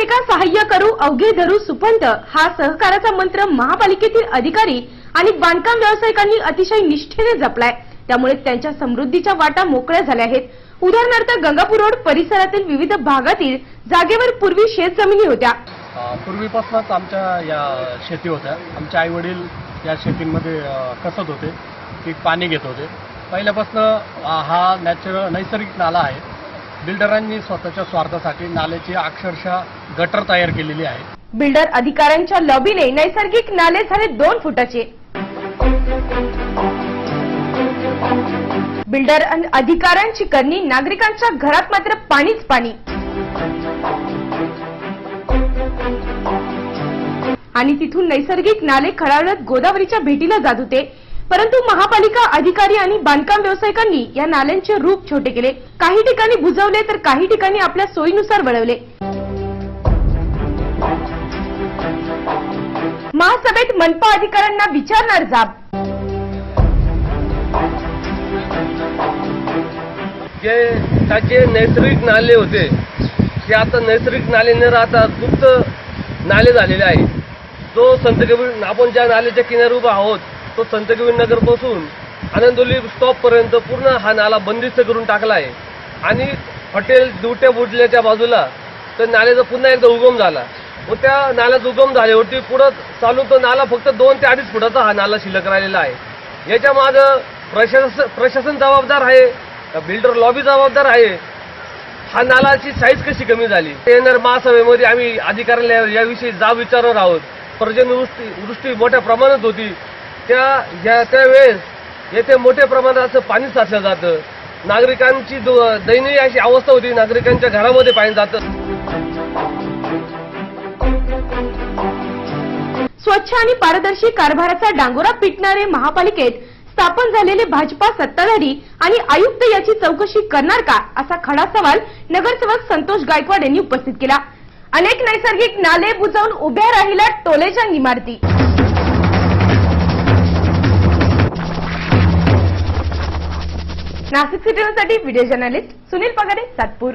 एका सहाय्य करू? अवघे धरू सुपंत. हा सहकाराचा मंत्र महापालिकेतील अधिकारी आणि बांधकाम व्यावसायिकांनी अतिशय निष्ठेने जपलाय. त्यामुळे त्यांच्या समृद्धीच्या वाटा मोकळ्या झाल्या आहेत. उदाहरणार्थ गंगापूर रोड परिसरातील विविध भागातील जागेवर पूर्वी शेत जमिनी होत्या. पूर्वीपासूनच आमच्या या शेती होत्या. आमचे आई वडील या शेतींमध्ये कसत होते पीक पाणी घेत होते. पहिल्यापासून हा नॅचरल नैसर्गिक नाला आहे. बिल्डरांनी स्वतःच्या स्वार्थासाठी नाल्याची अक्षरशः गटर तयार केलेली आहे. बिल्डर अधिकाऱ्यांच्या लॉबीने नैसर्गिक नाले झाले दोन फुटाचे. बिल्डर अधिकाऱ्यांची करणी नागरिकांच्या घरात मात्र पाणीच पाणी. आणि तिथून नैसर्गिक नाले खळाळत गोदावरीच्या भेटीला जात होते. परंतु महापालिका अधिकारी आणि बांधकाम व्यावसायिकांनी या नाल्यांचे रूप छोटे केले. काही ठिकाणी बुजवले तर काही ठिकाणी आपल्या सोयीनुसार वळवले. महासभेत मनपा अधिकाऱ्यांना विचारणार जाब. जे त्याचे नैसर्गिक नाले होते ते आता नैसर्गिक नाले न राहता गुप्त नाले झालेले आहे जो संत कबीर आपण ज्या नाल्याच्या किनारी उभा आहोत तो संत कबीर नगरपासून आनंदोली स्टॉप पर्यंत पूर्ण हा नाला बंदिस्त करून टाकला आहे आणि हॉटेल दुट्या बुडल्याच्या बाजूला तर नाल्याचा पुन्हा एकदा उगम झाला. व त्या नाल्याचं उगम झाल्यावरती पुढं चालू तो नाला फक्त दोन ते अडीच फुटाचा हा नाला शिल्लक राहिलेला आहे. याच्या मागं प्रशासन प्रशासन जबाबदार आहे बिल्डर लॉबी जबाबदार आहे. हा नालाची साईज कशी कमी झाली? येणार महासभेमध्ये आम्ही अधिकाऱ्याला याविषयी जाब विचारणार आहोत. पर्जन्यवृष्टी वृष्टी मोठ्या प्रमाणात होती. त्या ज्या त्यावेळेस येथे मोठ्या प्रमाणात असं पाणी साचलं जातं. नागरिकांची दो- दयनीय अशी अवस्था होती नागरिकांच्या घरामध्ये पाणी जातं. स्वच्छ आणि पारदर्शी कारभाराचा डांगोरा पिटणारे महापालिकेत स्थापन झालेले भाजपा सत्ताधारी आणि आयुक्त याची चौकशी करणार का असा खडा सवाल नगरसेवक संतोष गायकवाड यांनी उपस्थित केला. अनेक नैसर्गिक नाले बुजवून उभ्या राहिल्या टोलेच्या इमारती. नाशिक सिटीसाठी व्हिडिओ जर्नलिस्ट सुनील पगारे सातपूर.